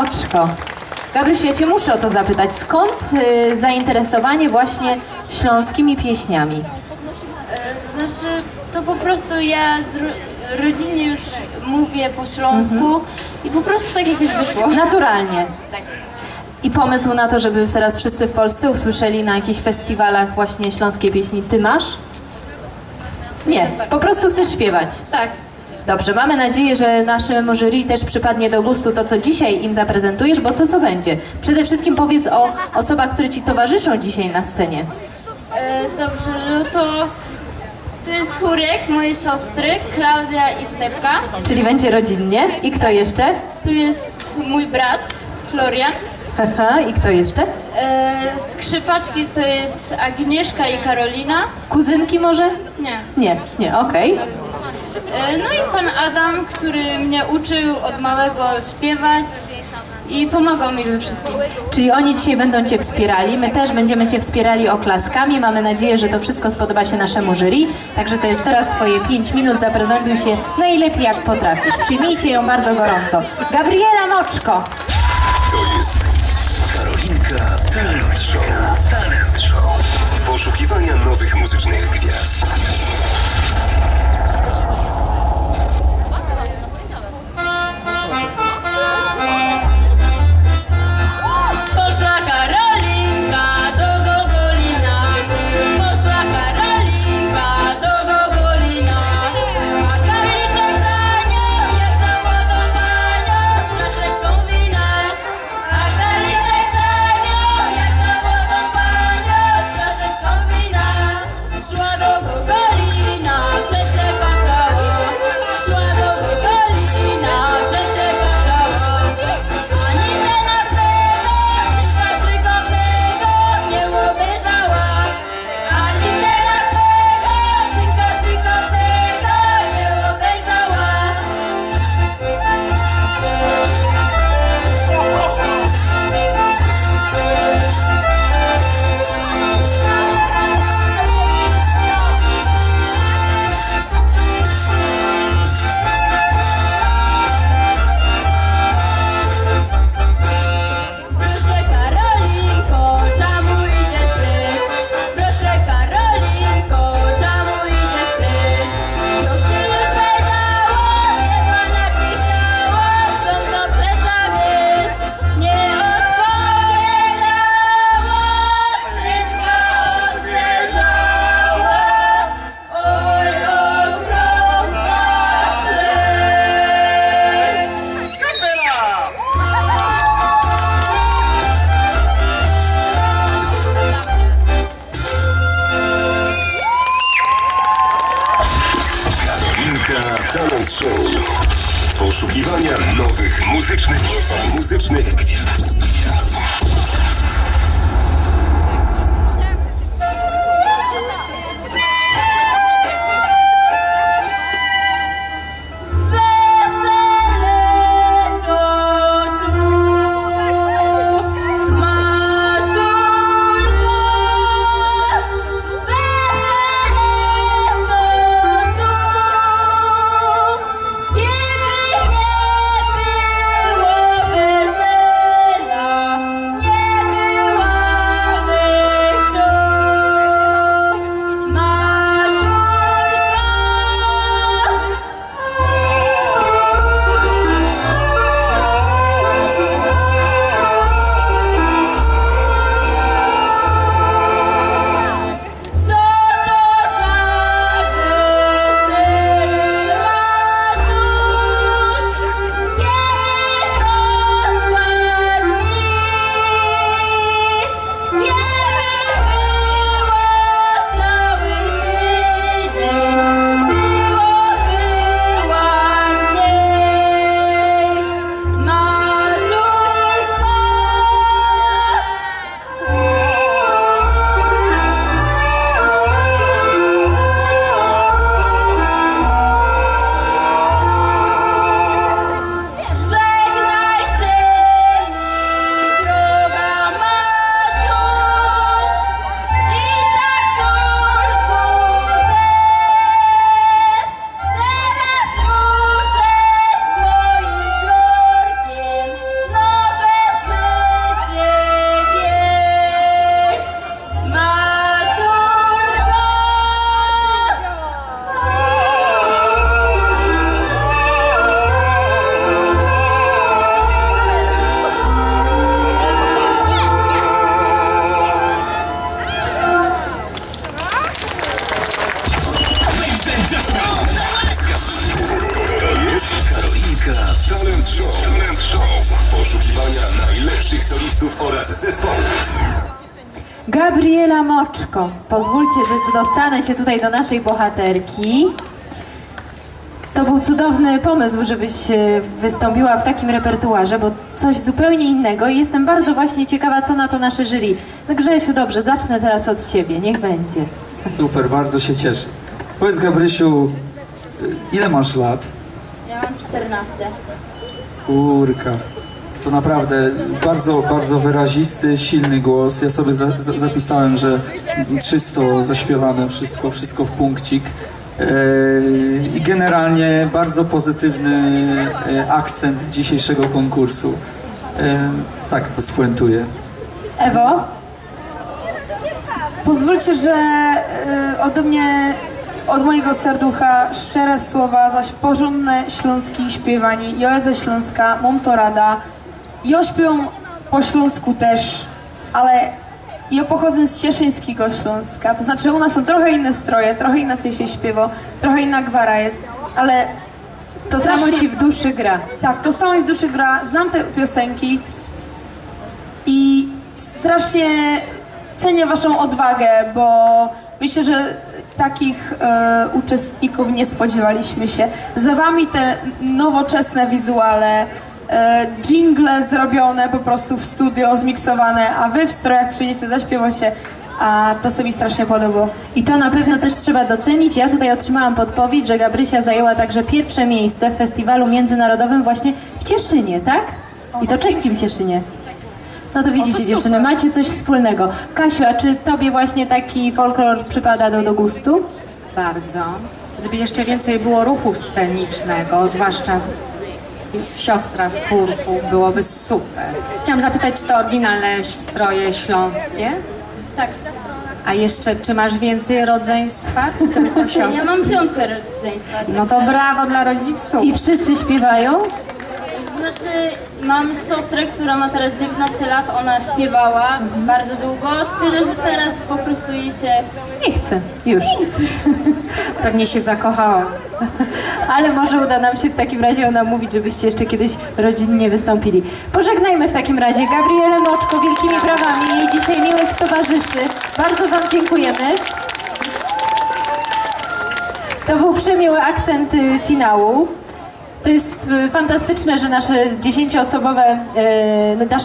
Oczko. Gabrysiu, ja cię muszę o to zapytać. Skąd y, zainteresowanie właśnie śląskimi pieśniami? Znaczy, to po prostu ja z ro- rodzinnie już mówię po śląsku i po prostu tak jakoś wyszło. Naturalnie. Tak. I pomysł na to, żeby teraz wszyscy w Polsce usłyszeli na jakichś festiwalach właśnie śląskie pieśni, ty masz? Nie, po prostu chcesz śpiewać. Tak. Dobrze, mamy nadzieję, że naszemu jury też przypadnie do gustu to, co dzisiaj im zaprezentujesz, bo to co będzie? Przede wszystkim powiedz o osobach, które ci towarzyszą dzisiaj na scenie. E, dobrze, no to to jest chórek mojej siostry, Klaudia i Stefka. Czyli będzie rodzinnie. I kto jeszcze? Tu jest mój brat, Florian. Haha, I kto jeszcze? E, skrzypaczki to jest Agnieszka i Karolina. Kuzynki może? Nie. Nie, nie, okej. E, no i pan Adam, który mnie uczył od małego śpiewać i pomagał mi we wszystkim. Czyli oni dzisiaj będą Cię wspierali, my też będziemy Cię wspierali oklaskami. Mamy nadzieję, że to wszystko spodoba się naszemu jury. Także to jest teraz Twoje 5 minut, zaprezentuj się najlepiej jak potrafisz. Przyjmijcie ją bardzo gorąco. Gabriela Moczko! To jest Karolinka Talent Show. Talent Show. Poszukiwania nowych muzycznych gwiazd. Talent Show. Poszukiwania nowych muzycznych, muzycznych gwiazd. Gabriela Moczko. Pozwólcie, że dostanę się tutaj do naszej bohaterki. To był cudowny pomysł, żebyś e, wystąpiła w takim repertuarze, bo coś zupełnie innego i jestem bardzo właśnie ciekawa, co na to nasze jury. No Grzesiu, dobrze, zacznę teraz od ciebie, niech będzie. Super, bardzo się cieszę. Powiedz Gabrysiu, y, ile masz lat? Ja mam 14. Kurka. To naprawdę bardzo, bardzo wyrazisty, silny głos. Ja sobie za, za, zapisałem, że czysto zaśpiewane, wszystko, wszystko w punkcik. Yy, I generalnie bardzo pozytywny yy, akcent dzisiejszego konkursu. Yy, Tak to spuentuję. Ewo? Pozwólcie, że ode mnie, od mojego serducha szczere słowa, zaś porządne śląski śpiewani. Ja ze Śląska, mam to rada. Ja śpiewam po śląsku też, ale ja pochodzę z cieszyńskiego Śląska. To znaczy u nas są trochę inne stroje, trochę inaczej się śpiewa, trochę inna gwara jest, ale To samo ci w duszy gra. tak, to samo mi w duszy gra. Znam te piosenki i strasznie cenię waszą odwagę, bo myślę, że takich e, uczestników nie spodziewaliśmy się. Za wami te nowoczesne wizuale, jingle zrobione po prostu w studio, zmiksowane, a wy w strojach przyjdziecie, zaśpiewacie, a to sobie mi strasznie podoba. I to na pewno też trzeba docenić. Ja tutaj otrzymałam podpowiedź, że Gabrysia zajęła także pierwsze miejsce w festiwalu międzynarodowym właśnie w Cieszynie, tak? I to czeskim Cieszynie. No to widzicie dziewczyny, macie coś wspólnego. Kasiu, a czy tobie właśnie taki folklor przypada do, do gustu? Bardzo. Gdyby jeszcze więcej było ruchu scenicznego, zwłaszcza w siostra w kurku, byłoby super. Chciałam zapytać, czy to oryginalne stroje śląskie? Tak. A jeszcze, czy masz więcej rodzeństwa? Tylko Ja siostry? mam piątkę rodzeństwa. No to brawo dla rodziców. I wszyscy śpiewają? Znaczy, mam siostrę, która ma teraz 19 lat, ona śpiewała bardzo długo, tyle że teraz po prostu jej się... Nie chcę, już. Pewnie się zakochała. Ale może uda nam się w takim razie ją namówić, żebyście jeszcze kiedyś rodzinnie wystąpili. Pożegnajmy w takim razie Gabrielę Moczko wielkimi brawami. Jej dzisiaj miłych towarzyszy. Bardzo Wam dziękujemy. To był przemiły akcent y, finału. To jest y, fantastyczne, że nasze dziesięcioosobowe, y, nasza